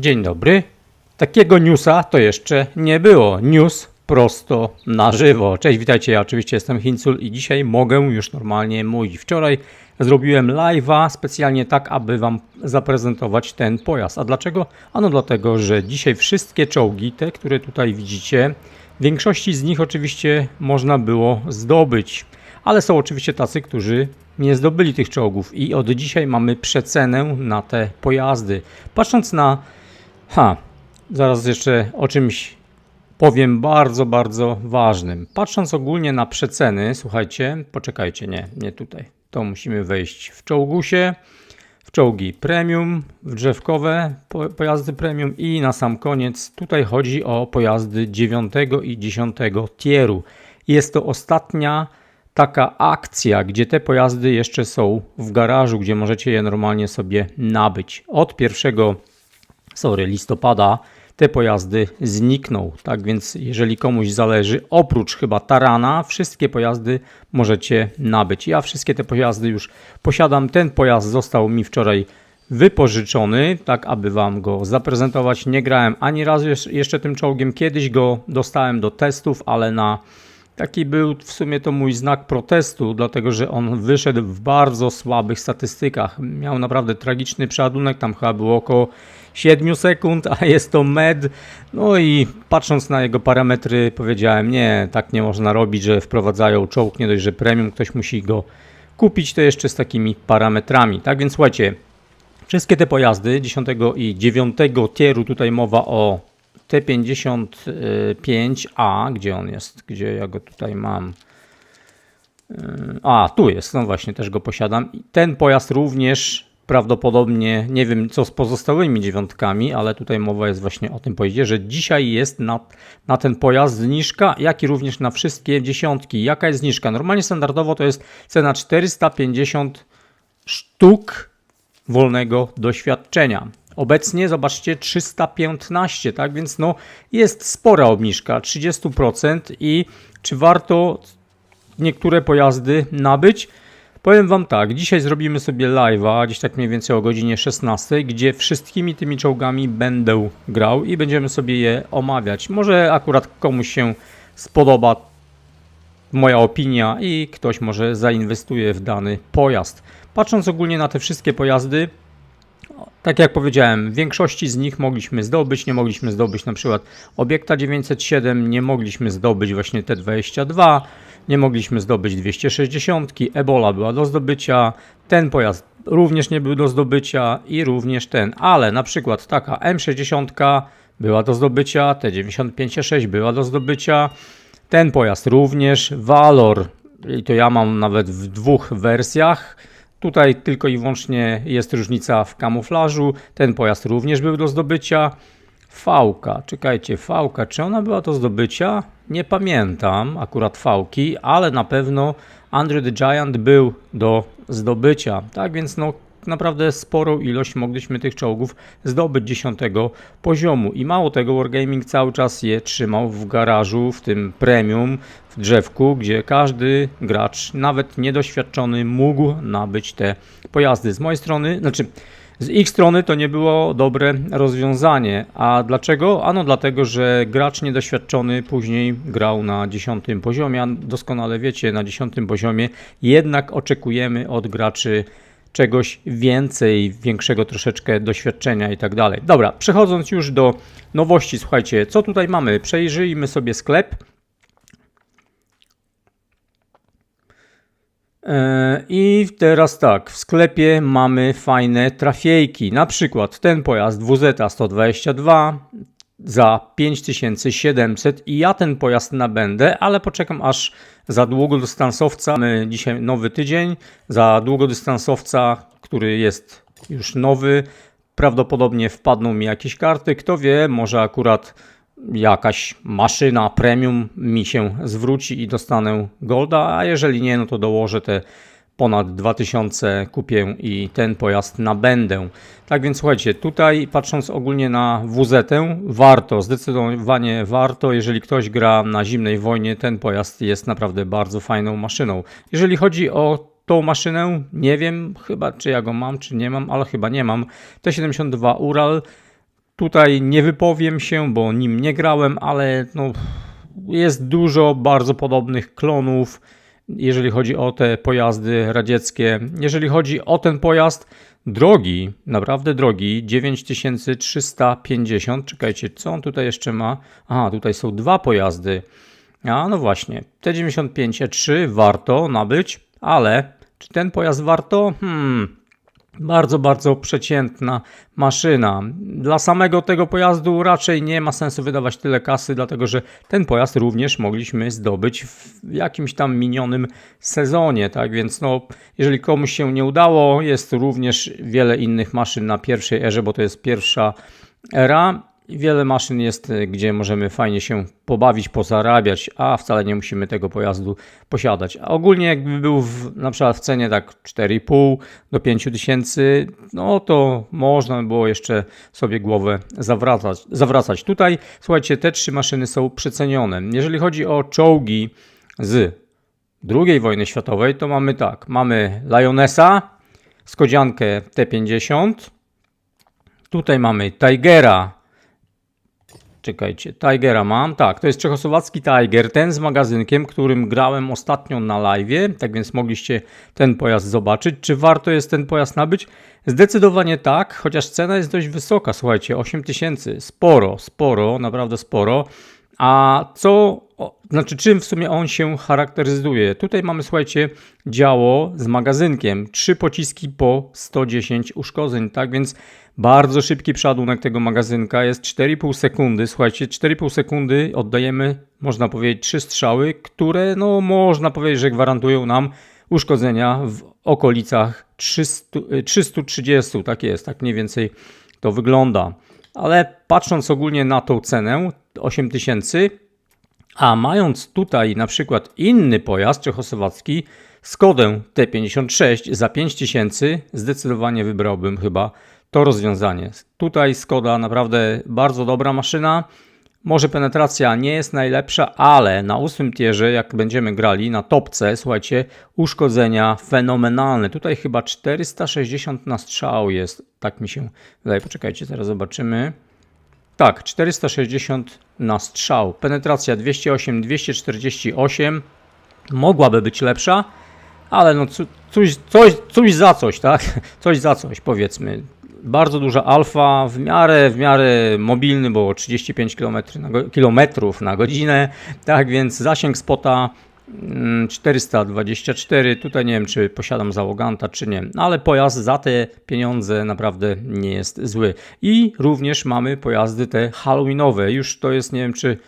Dzień dobry. Takiego newsa to jeszcze nie było. News prosto na żywo. Cześć, witajcie. Ja oczywiście jestem Hincul i dzisiaj mogę już normalnie mówić. Wczoraj zrobiłem live'a specjalnie tak, aby Wam zaprezentować ten pojazd. A dlaczego? Ano dlatego, że dzisiaj wszystkie czołgi, te, które tutaj widzicie, większości z nich oczywiście można było zdobyć. Ale są oczywiście tacy, którzy nie zdobyli tych czołgów i od dzisiaj mamy przecenę na te pojazdy. Patrząc na Ha, zaraz jeszcze o czymś powiem bardzo, bardzo ważnym. Patrząc ogólnie na przeceny, słuchajcie, poczekajcie, nie, nie tutaj. To musimy wejść w czołgusie, w czołgi premium, w drzewkowe po, pojazdy premium i na sam koniec tutaj chodzi o pojazdy 9 i 10 tieru. Jest to ostatnia taka akcja, gdzie te pojazdy jeszcze są w garażu, gdzie możecie je normalnie sobie nabyć. Od pierwszego sorry, listopada te pojazdy znikną. Tak więc, jeżeli komuś zależy, oprócz chyba Tarana, wszystkie pojazdy możecie nabyć. Ja wszystkie te pojazdy już posiadam. Ten pojazd został mi wczoraj wypożyczony, tak aby Wam go zaprezentować. Nie grałem ani razu jeszcze- tym czołgiem. Kiedyś go dostałem do testów, ale na Taki był w sumie to mój znak protestu, dlatego że on wyszedł w bardzo słabych statystykach. Miał naprawdę tragiczny przeładunek, tam chyba było około 7 sekund, a jest to med. No i patrząc na jego parametry powiedziałem, nie, tak nie można robić, że wprowadzają czołg, nie dość, że premium, ktoś musi go kupić, to jeszcze z takimi parametrami. Tak więc słuchajcie, Wszystkie te pojazdy 10 i 9 tieru, tutaj mowa o T55A, gdzie on jest, gdzie ja go tutaj mam. Yy, A, tu jest, no właśnie, też go posiadam. I ten pojazd również prawdopodobnie, nie wiem co z pozostałymi dziewiątkami, ale tutaj mowa jest właśnie o tym pojeździe, że dzisiaj jest na, na ten pojazd zniżka, jak i również na wszystkie dziesiątki. Jaka jest zniżka? Normalnie standardowo to jest cena 450 sztuk wolnego doświadczenia. Obecnie zobaczcie 315, tak więc no jest spora obniżka 30% i czy warto niektóre pojazdy nabyć? Powiem Wam tak, dzisiaj zrobimy sobie live'a, gdzieś tak mniej więcej o godzinie 16, gdzie wszystkimi tymi czołgami będę grał i będziemy sobie je omawiać. Może akurat komuś się spodoba moja opinia i ktoś może zainwestuje w dany pojazd. Patrząc ogólnie na te wszystkie pojazdy, tak jak powiedziałem, większości z nich mogliśmy zdobyć, nie mogliśmy zdobyć na przykład obiekta 907, nie mogliśmy zdobyć właśnie T22, nie mogliśmy zdobyć 260, Ebola była do zdobycia, ten pojazd również nie był do zdobycia i również ten, ale na przykład taka M60 była do zdobycia, T95.6 była do zdobycia, ten pojazd również, Valor, i to ja mam nawet w dwóch wersjach. Tutaj tylko i wyłącznie jest różnica w kamuflażu. Ten pojazd również był do zdobycia. Fałka, czekajcie, fałka, czy ona była do zdobycia? Nie pamiętam akurat fałki, ale na pewno Andrew the Giant był do zdobycia. Tak więc no naprawdę sporą ilość mogliśmy tych czołgów zdobyć 10 poziomu. I mało tego, Wargaming cały czas je trzymał w garażu, w tym premium, w drzewku, gdzie każdy gracz, nawet niedoświadczony, mógł nabyć te pojazdy. Z mojej strony, znaczy z ich strony to nie było dobre rozwiązanie. A dlaczego? Ano dlatego, że gracz niedoświadczony później grał na 10 poziomie, a doskonale wiecie, na 10 poziomie jednak oczekujemy od graczy czegoś więcej, większego troszeczkę doświadczenia i tak dalej. Dobra, przechodząc już do nowości, słuchajcie, co tutaj mamy? Przejrzyjmy sobie sklep. I teraz tak, w sklepie mamy fajne trafiejki. Na przykład ten pojazd WZ 122 za 5700 i ja ten pojazd nabędę, ale poczekam aż za długodystansowca. Mamy dzisiaj nowy tydzień. Za długodystansowca, który jest już nowy, prawdopodobnie wpadną mi jakieś karty. Kto wie, może akurat jakaś maszyna premium mi się zwróci i dostanę golda, a jeżeli nie, no to dołożę te ponad 2000 kupię i ten pojazd nabędę. Tak więc słuchajcie, tutaj patrząc ogólnie na WZ, warto, zdecydowanie warto, jeżeli ktoś gra na zimnej wojnie, ten pojazd jest naprawdę bardzo fajną maszyną. Jeżeli chodzi o tą maszynę, nie wiem chyba czy ja go mam, czy nie mam, ale chyba nie mam. T72 Ural Tutaj nie wypowiem się, bo nim nie grałem, ale no, jest dużo bardzo podobnych klonów, jeżeli chodzi o te pojazdy radzieckie. Jeżeli chodzi o ten pojazd, drogi, naprawdę drogi, 9350. Czekajcie, co on tutaj jeszcze ma? Aha, tutaj są dwa pojazdy. A no właśnie, T95 E3 warto nabyć, ale czy ten pojazd warto? Hmm, bardzo, bardzo przeciętna maszyna. Dla samego tego pojazdu raczej nie ma sensu wydawać tyle kasy, dlatego że ten pojazd również mogliśmy zdobyć w jakimś tam minionym sezonie, tak więc no, jeżeli komuś się nie udało, jest również wiele innych maszyn na pierwszej erze, bo to jest pierwsza era. Wiele maszyn jest, y, gdzie możemy fajnie się pobawić, pozarabiać, a wcale nie musimy tego pojazdu posiadać. A ogólnie jakby był w, na przykład w cenie tak 4,5 do 5 tysięcy, no to można by było jeszcze sobie głowę zawracać. zawracać. Tutaj, słuchajcie, te trzy maszyny są przecenione. Jeżeli chodzi o czołgi z II wojny światowej, to mamy tak, mamy Lionessa, Skodziankę T50, tutaj mamy Tigera Czekajcie, Tigera mam. Tak, to jest czechosłowacki Tiger, ten z magazynkiem, którym grałem ostatnio na live, tak więc mogliście ten pojazd zobaczyć. Czy warto jest ten pojazd nabyć? Zdecydowanie tak, chociaż cena jest dość wysoka, słuchajcie, 8000, sporo, sporo, naprawdę sporo. A co, znaczy czym w sumie on się charakteryzuje? Tutaj mamy, słuchajcie, działo z magazynkiem, trzy pociski po 110 uszkodzeń, tak więc bardzo szybki przeładunek tego magazynka jest 4,5 sekundy. Słuchajcie, 4,5 sekundy oddajemy, można powiedzieć, trzy strzały, które, no, można powiedzieć, że gwarantują nam uszkodzenia w okolicach 300, 330. Tak jest, tak mniej więcej to wygląda. Ale patrząc ogólnie na tą cenę 8000, a mając tutaj na przykład inny pojazd czechosłowacki, Skodę T56 za 5000, zdecydowanie wybrałbym chyba to rozwiązanie. Tutaj Skoda naprawdę bardzo dobra maszyna. Może penetracja nie jest najlepsza, ale na ósmym tierze, jak będziemy grali na topce, słuchajcie, uszkodzenia fenomenalne. Tutaj chyba 460 na strzał jest, tak mi się wydaje. Poczekajcie, zaraz zobaczymy. Tak, 460 na strzał. Penetracja 208, 248. Mogłaby być lepsza, ale no coś, coś, coś za coś, tak? Coś za coś, powiedzmy bardzo duża alfa, w miarę, w miarę mobilny, bo 35 km na, na godzinę, tak więc zasięg spota 424, mm, tutaj nie wiem czy posiadam załoganta czy nie, no, ale pojazd za te pieniądze naprawdę nie jest zły. I również mamy pojazdy te halloweenowe, już to jest nie wiem czy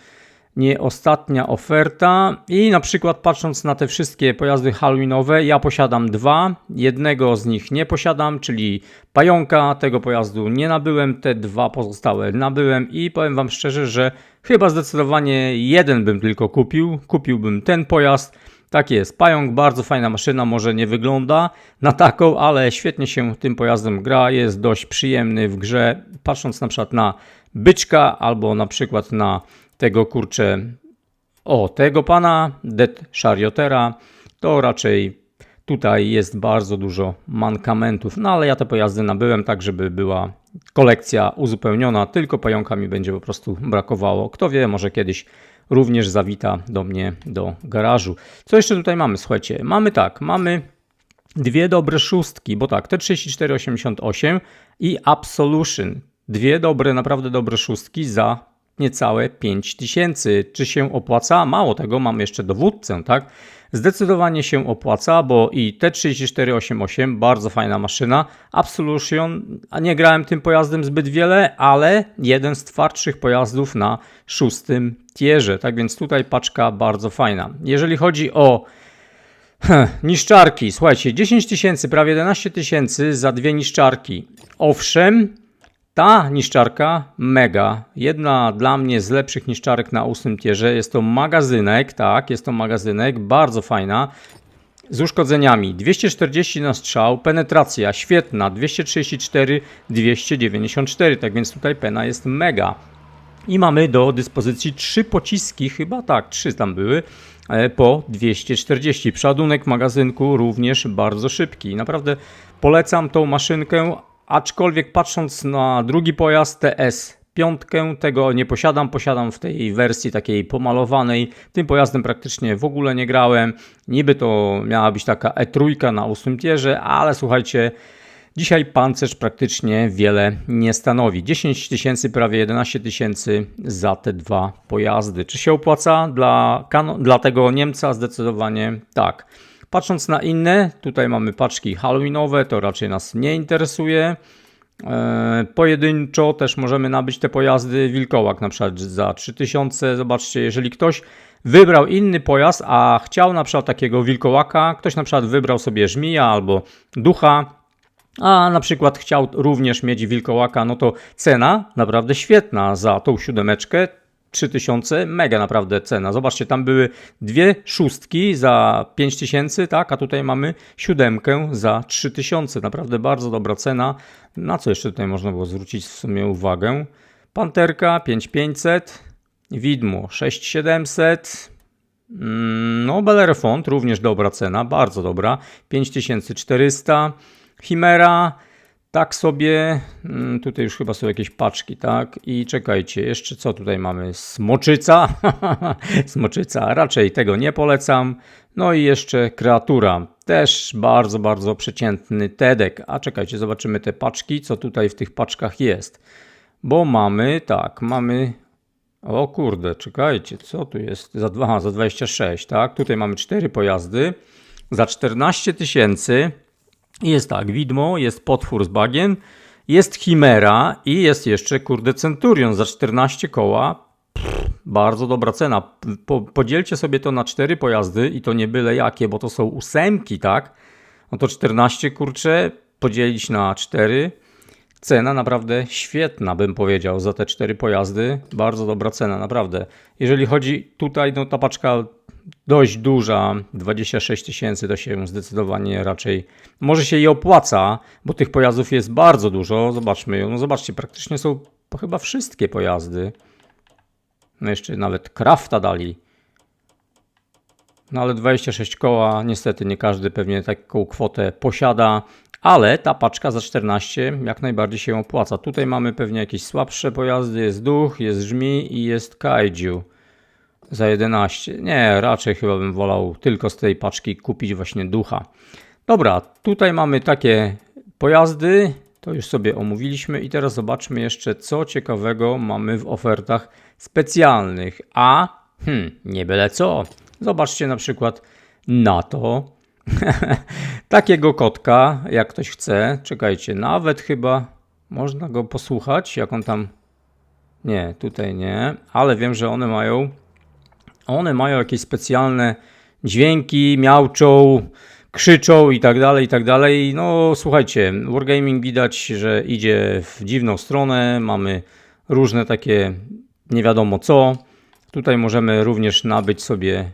nie ostatnia oferta. I na przykład patrząc na te wszystkie pojazdy halloweenowe, ja posiadam dwa. Jednego z nich nie posiadam, czyli pająka. Tego pojazdu nie nabyłem, te dwa pozostałe nabyłem i powiem Wam szczerze, że chyba zdecydowanie jeden bym tylko kupił. Kupiłbym ten pojazd. Tak jest, pająk, bardzo fajna maszyna, może nie wygląda na taką, ale świetnie się tym pojazdem gra, jest dość przyjemny w grze. Patrząc na przykład na byczka albo na przykład na tego kurczę, o tego pana, Det Chariotera, to raczej tutaj jest bardzo dużo mankamentów, no ale ja te pojazdy nabyłem tak, żeby była kolekcja uzupełniona, tylko pająka mi będzie po prostu brakowało. Kto wie, może kiedyś również zawita do mnie do garażu. Co jeszcze tutaj mamy? Słuchajcie, mamy tak, mamy dwie dobre szóstki, bo tak, T3488 i Absolution. Dwie dobre, naprawdę dobre szóstki za niecałe 5 tysięcy. Czy się opłaca? Mało tego, mam jeszcze dowódcę, tak? Zdecydowanie się opłaca, bo i T3488 bardzo fajna maszyna. Absolution, a nie grałem tym pojazdem zbyt wiele, ale jeden z twardszych pojazdów na szóstym tierze. Tak więc tutaj paczka bardzo fajna. Jeżeli chodzi o niszczarki, słuchajcie, 10 tysięcy, prawie 11 tysięcy za dwie niszczarki. Owszem, ta niszczarka mega, jedna dla mnie z lepszych niszczarek na ósmym tierze. Jest to magazynek, tak, jest to magazynek, bardzo fajna. Z uszkodzeniami 240 na strzał, penetracja świetna, 234, 294, tak więc tutaj pena jest mega. I mamy do dyspozycji trzy pociski, chyba tak, trzy tam były, e, po 240. Przeładunek magazynku również bardzo szybki. Naprawdę polecam tą maszynkę, Aczkolwiek patrząc na drugi pojazd TS piątkę. Tego nie posiadam, posiadam w tej wersji takiej pomalowanej. Tym pojazdem praktycznie w ogóle nie grałem. Niby to miała być taka E3 na 8 tierze, ale słuchajcie, Dzisiaj pancerz praktycznie wiele nie stanowi. 10 tysięcy, prawie 11 tysięcy za te dwa pojazdy. Czy się opłaca? Dla, dla tego Niemca zdecydowanie tak. Patrząc na inne, tutaj mamy paczki halloweenowe, to raczej nas nie interesuje. E, Pojedynczo też możemy nabyć te pojazdy wilkołak na przykład za 3000. Zobaczcie, jeżeli ktoś wybrał inny pojazd, a chciał na przykład takiego wilkołaka, ktoś na przykład wybrał sobie żmija albo ducha, a na przykład chciał również mieć wilkołaka, no to cena naprawdę świetna za tą siódemeczkę. 3000, mega naprawdę cena. Zobaczcie, tam były dwie szóstki za 5000, tak, a tutaj mamy siódemkę za 3000. Naprawdę bardzo dobra cena. Na co jeszcze tutaj można było zwrócić w sumie uwagę? Panterka 5500, widmo 6700, mm, no Bellerfont również dobra cena, bardzo dobra, 5400, Chimera, tak sobie, mm, tutaj już chyba są jakieś paczki, tak? I czekajcie, jeszcze co tutaj mamy? Smoczyca, smoczyca, raczej tego nie polecam. No i jeszcze kreatura, też bardzo, bardzo przeciętny Tedek. A czekajcie, zobaczymy te paczki, co tutaj w tych paczkach jest. Bo mamy, tak, mamy o kurde, czekajcie, co tu jest? Za, aha, za 26, tak? Tutaj mamy cztery pojazdy. Za 14 tysięcy jest tak, widmo, jest potwór z bagien, jest chimera i jest jeszcze, kurde, centurion za 14 koła. Pff, bardzo dobra cena. Po, podzielcie sobie to na cztery pojazdy i to nie byle jakie, bo to są ósemki, tak? No to 14, kurcze, podzielić na 4. Cena naprawdę świetna, bym powiedział, za te cztery pojazdy. Bardzo dobra cena, naprawdę. Jeżeli chodzi tutaj, no ta paczka dość duża, 26 tysięcy, to się zdecydowanie raczej, może się jej opłaca, bo tych pojazdów jest bardzo dużo. Zobaczmy, no zobaczcie, praktycznie są chyba wszystkie pojazdy. No jeszcze nawet Krafta dali. No ale 26 koła, niestety nie każdy pewnie taką kwotę posiada, ale ta paczka za 14 jak najbardziej się opłaca. Tutaj mamy pewnie jakieś słabsze pojazdy, jest duch, jest żmi i jest kaiju za 11. Nie, raczej chyba bym wolał tylko z tej paczki kupić właśnie ducha. Dobra, tutaj mamy takie pojazdy, to już sobie omówiliśmy i teraz zobaczmy jeszcze co ciekawego mamy w ofertach specjalnych. A, hmm, nie byle co. Zobaczcie na przykład na to. Takiego kotka, jak ktoś chce. Czekajcie, nawet chyba można go posłuchać, jak on tam. Nie, tutaj nie, ale wiem, że one mają. One mają jakieś specjalne dźwięki, miauczą, krzyczą i tak dalej, i tak dalej. No słuchajcie, Wargaming widać, że idzie w dziwną stronę. Mamy różne takie nie wiadomo co. Tutaj możemy również nabyć sobie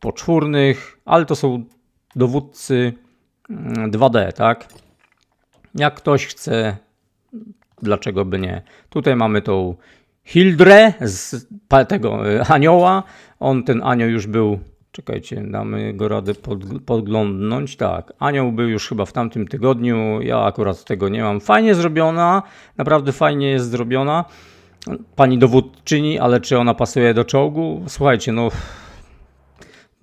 poczwórnych, ale to są dowódcy mm, 2D, tak? Jak ktoś chce, dlaczego by nie? Tutaj mamy tą Hildrę z tego y, anioła. On, ten anioł już był, czekajcie, damy go radę pod, podglądnąć. Tak, anioł był już chyba w tamtym tygodniu, ja akurat tego nie mam. Fajnie zrobiona, naprawdę fajnie jest zrobiona. Pani dowódczyni, ale czy ona pasuje do czołgu? Słuchajcie, no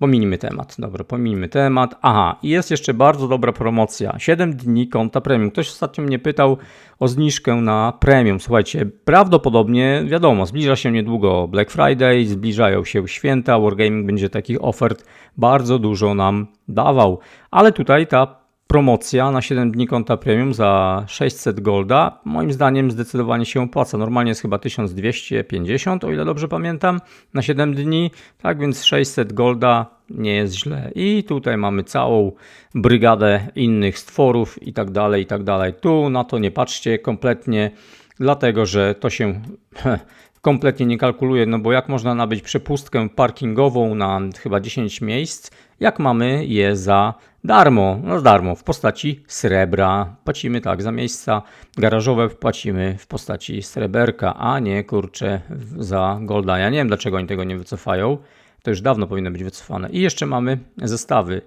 Pominijmy temat. Dobra, pominijmy temat. Aha, i jest jeszcze bardzo dobra promocja. 7 dni konta premium. Ktoś ostatnio mnie pytał o zniżkę na premium. Słuchajcie, prawdopodobnie, wiadomo, zbliża się niedługo Black Friday, zbliżają się święta, Wargaming będzie takich ofert bardzo dużo nam dawał. Ale tutaj ta promocja na 7 dni konta premium za 600 golda moim zdaniem zdecydowanie się opłaca. Normalnie jest chyba 1250, o ile dobrze pamiętam, na 7 dni. Tak więc 600 golda nie jest źle. I tutaj mamy całą brygadę innych stworów i tak dalej, i tak dalej. Tu na to nie patrzcie kompletnie, dlatego że to się kompletnie nie kalkuluje, no bo jak można nabyć przepustkę parkingową na chyba 10 miejsc, jak mamy je za darmo, no darmo, w postaci srebra. Płacimy tak, za miejsca garażowe płacimy w postaci sreberka, a nie kurczę za golda. Ja nie wiem dlaczego oni tego nie wycofają, to już dawno powinno być wycofane. I jeszcze mamy zestawy.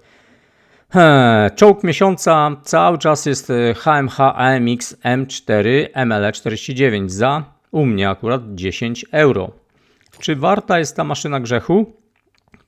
Czołg miesiąca cały czas jest HMH AMX M4 ML49 za u mnie akurat 10 euro. Czy warta jest ta maszyna grzechu?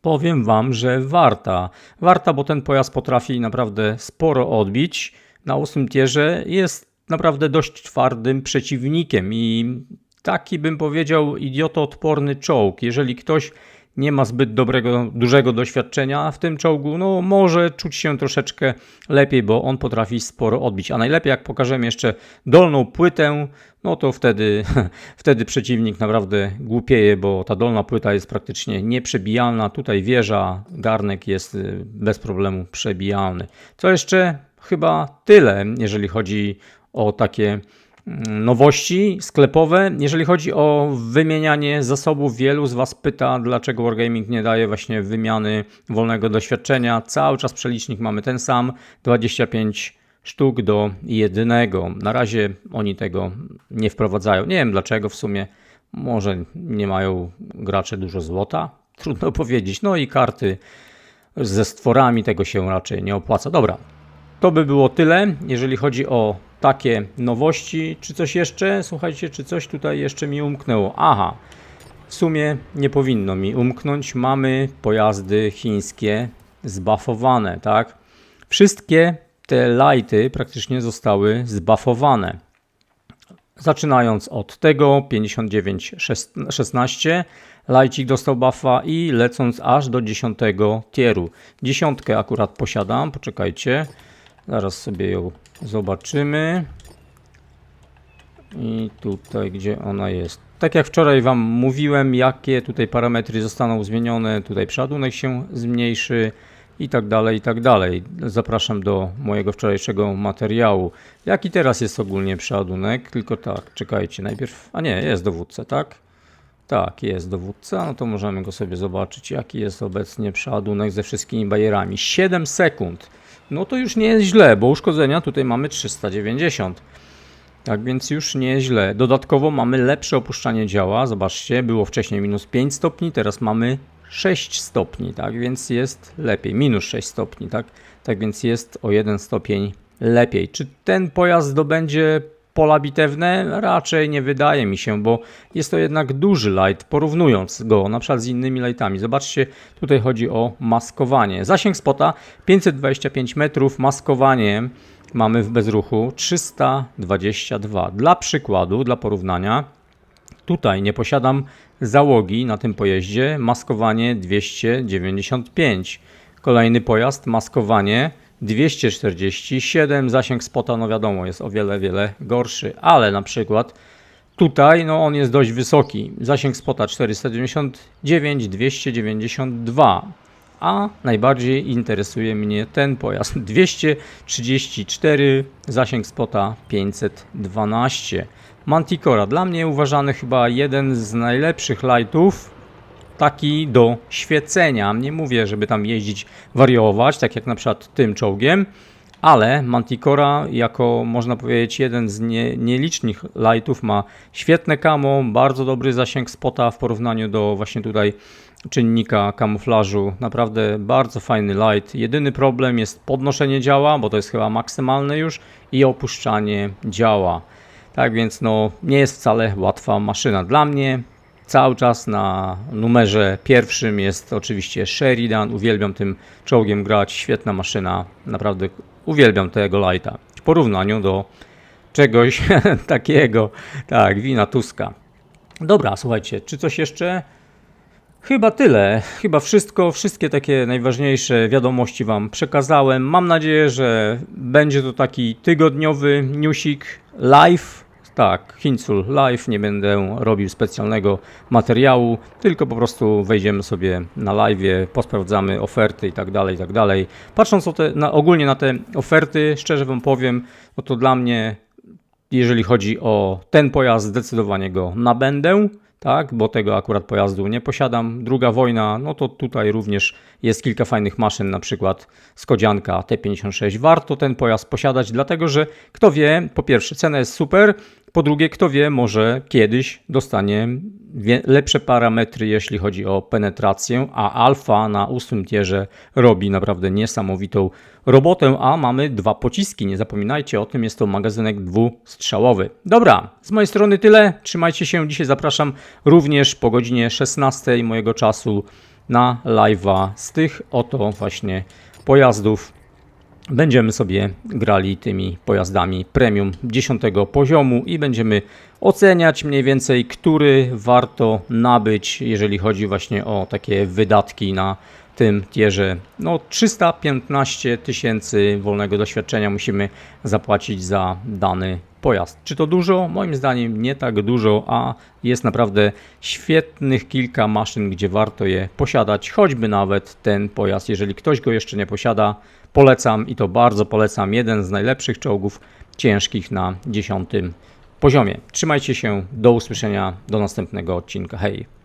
Powiem Wam, że warta. Warta, bo ten pojazd potrafi naprawdę sporo odbić. Na ósmym tierze jest naprawdę dość twardym przeciwnikiem i taki bym powiedział idiotoodporny czołg. Jeżeli ktoś nie ma zbyt dobrego, dużego doświadczenia w tym czołgu, no może czuć się troszeczkę lepiej, bo on potrafi sporo odbić. A najlepiej jak pokażemy jeszcze dolną płytę, no to wtedy, wtedy przeciwnik naprawdę głupieje, bo ta dolna płyta jest praktycznie nieprzebijalna. Tutaj wieża, garnek jest y, bez problemu przebijalny. Co jeszcze? Chyba tyle, jeżeli chodzi o takie nowości sklepowe. Jeżeli chodzi o wymienianie zasobów, wielu z Was pyta, dlaczego Wargaming nie daje właśnie wymiany wolnego doświadczenia. Cały czas przelicznik mamy ten sam, 25 sztuk do jednego. Na razie oni tego nie wprowadzają. Nie wiem dlaczego w sumie. Może nie mają gracze dużo złota? Trudno powiedzieć. No i karty ze stworami tego się raczej nie opłaca. Dobra, to by było tyle, jeżeli chodzi o takie nowości. Czy coś jeszcze? Słuchajcie, czy coś tutaj jeszcze mi umknęło? Aha, w sumie nie powinno mi umknąć. Mamy pojazdy chińskie zbafowane, tak? Wszystkie te lighty praktycznie zostały zbafowane. Zaczynając od tego 5916 Lajcik dostał buffa i lecąc aż do 10 tieru. Dziesiątkę akurat posiadam, poczekajcie. Zaraz sobie ją zobaczymy. I tutaj, gdzie ona jest. Tak jak wczoraj Wam mówiłem, jakie tutaj parametry zostaną zmienione. Tutaj przeładunek się zmniejszy i tak dalej, i tak dalej. Zapraszam do mojego wczorajszego materiału. Jaki teraz jest ogólnie przeładunek? Tylko tak, czekajcie, najpierw... A nie, jest dowódca, tak? Tak, jest dowódca, no to możemy go sobie zobaczyć, jaki jest obecnie przeładunek ze wszystkimi bajerami. 7 sekund. No to już nie jest źle, bo uszkodzenia tutaj mamy 390. Tak więc już nie jest źle. Dodatkowo mamy lepsze opuszczanie działa. Zobaczcie, było wcześniej minus 5 stopni, teraz mamy 6 stopni, tak więc jest lepiej. Minus 6 stopni, tak? Tak więc jest o 1 stopień lepiej. Czy ten pojazd zdobędzie pola bitewne? Raczej nie wydaje mi się, bo jest to jednak duży light, porównując go na przykład z innymi lightami. Zobaczcie, tutaj chodzi o maskowanie. Zasięg spota 525 metrów, maskowanie mamy w bezruchu 322. Dla przykładu, dla porównania, tutaj nie posiadam załogi na tym pojeździe, maskowanie 295. Kolejny pojazd, maskowanie 247, zasięg spota, no wiadomo, jest o wiele, wiele gorszy, ale na przykład tutaj, no on jest dość wysoki, zasięg spota 499, 292, a najbardziej interesuje mnie ten pojazd, 234, zasięg spota 512. Manticora, dla mnie uważany chyba jeden z najlepszych lightów, taki do świecenia. Nie mówię, żeby tam jeździć, wariować, tak jak na przykład tym czołgiem, ale Manticora jako można powiedzieć jeden z nie, nielicznych lightów ma świetne camo, bardzo dobry zasięg spota w porównaniu do właśnie tutaj czynnika kamuflażu. Naprawdę bardzo fajny light. Jedyny problem jest podnoszenie działa, bo to jest chyba maksymalne już i opuszczanie działa. Tak więc no nie jest wcale łatwa maszyna dla mnie. Cały czas na numerze pierwszym jest oczywiście Sheridan. Uwielbiam tym czołgiem grać. Świetna maszyna. Naprawdę uwielbiam tego lighta. W porównaniu do czegoś takiego. Tak, wina Tuska. Dobra, słuchajcie, czy coś jeszcze? Chyba tyle. Chyba wszystko, wszystkie takie najważniejsze wiadomości Wam przekazałem. Mam nadzieję, że będzie to taki tygodniowy newsik live tak, Hinsul Live, nie będę robił specjalnego materiału, tylko po prostu wejdziemy sobie na live, posprawdzamy oferty i tak dalej, i tak dalej. Patrząc te, na, ogólnie na te oferty, szczerze Wam powiem, no to dla mnie, jeżeli chodzi o ten pojazd, zdecydowanie go nabędę tak, bo tego akurat pojazdu nie posiadam. Druga wojna, no to tutaj również jest kilka fajnych maszyn, na przykład Skodzianka T56. Warto ten pojazd posiadać, dlatego że kto wie, po pierwsze cena jest super, Po drugie, kto wie, może kiedyś dostanie lepsze parametry, jeśli chodzi o penetrację, a alfa na ósmym tierze robi naprawdę niesamowitą robotę, a mamy dwa pociski. Nie zapominajcie o tym, jest to magazynek dwustrzałowy. Dobra, z mojej strony tyle. Trzymajcie się. Dzisiaj zapraszam również po godzinie 16 mojego czasu na live'a z tych oto właśnie pojazdów będziemy sobie grali tymi pojazdami premium 10 poziomu i będziemy oceniać mniej więcej, który warto nabyć, jeżeli chodzi właśnie o takie wydatki na tym tierze. No 315 tysięcy wolnego doświadczenia musimy zapłacić za dany pojazd. Czy to dużo? Moim zdaniem nie tak dużo, a jest naprawdę świetnych kilka maszyn, gdzie warto je posiadać, choćby nawet ten pojazd. Jeżeli ktoś go jeszcze nie posiada, polecam i to bardzo polecam. Jeden z najlepszych czołgów ciężkich na 10 poziomie. Trzymajcie się, do usłyszenia, do następnego odcinka. Hej!